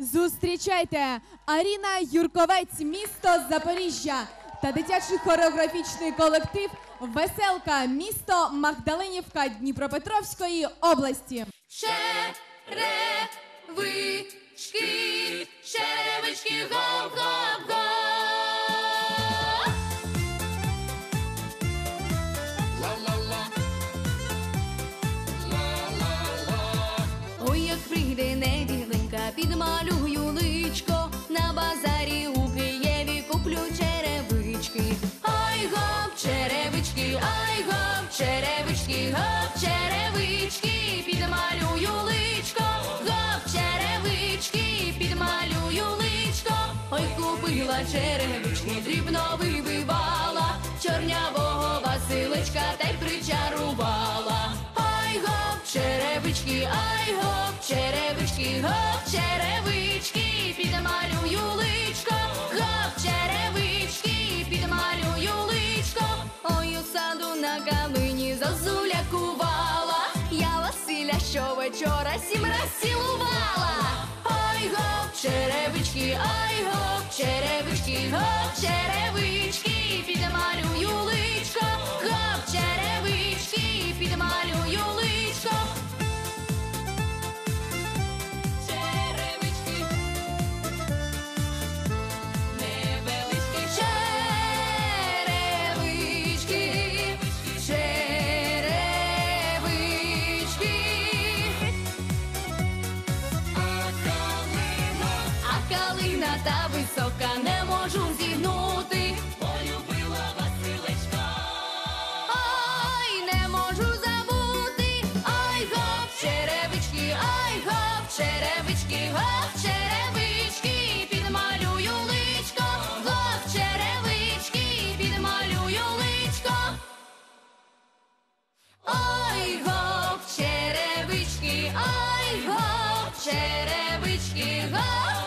Зустрічайте Аріна Юрковець, місто Запоріжжя та дитячий хореографічний колектив Веселка, місто Магдалинівка Дніпропетровської області. Черевички, черевички, гоп-гоп-гоп. Підмалюю личко, на базарі у Києві куплю черевички. Ай гоп, черевички, ай гоп, черевички, гоп, черевички, підмалюю личко, гоп, черевички, підмалюю личко. Ой, купила черевички, дрібно щовечора сім раз цілувала. Ай гоп, черевички, ай гоп, черевички, гоп, черевички, Та висока не можу зігнути. Полюбила Василечка. Ой, не можу забути. Ай гоп, черевички, ай гоп, черевички, гоп, черевички, підмалюю личко, гоп, черевички, підмалюю личко. Ой, гоп, черевички, ай, гоп, черевички, гоп,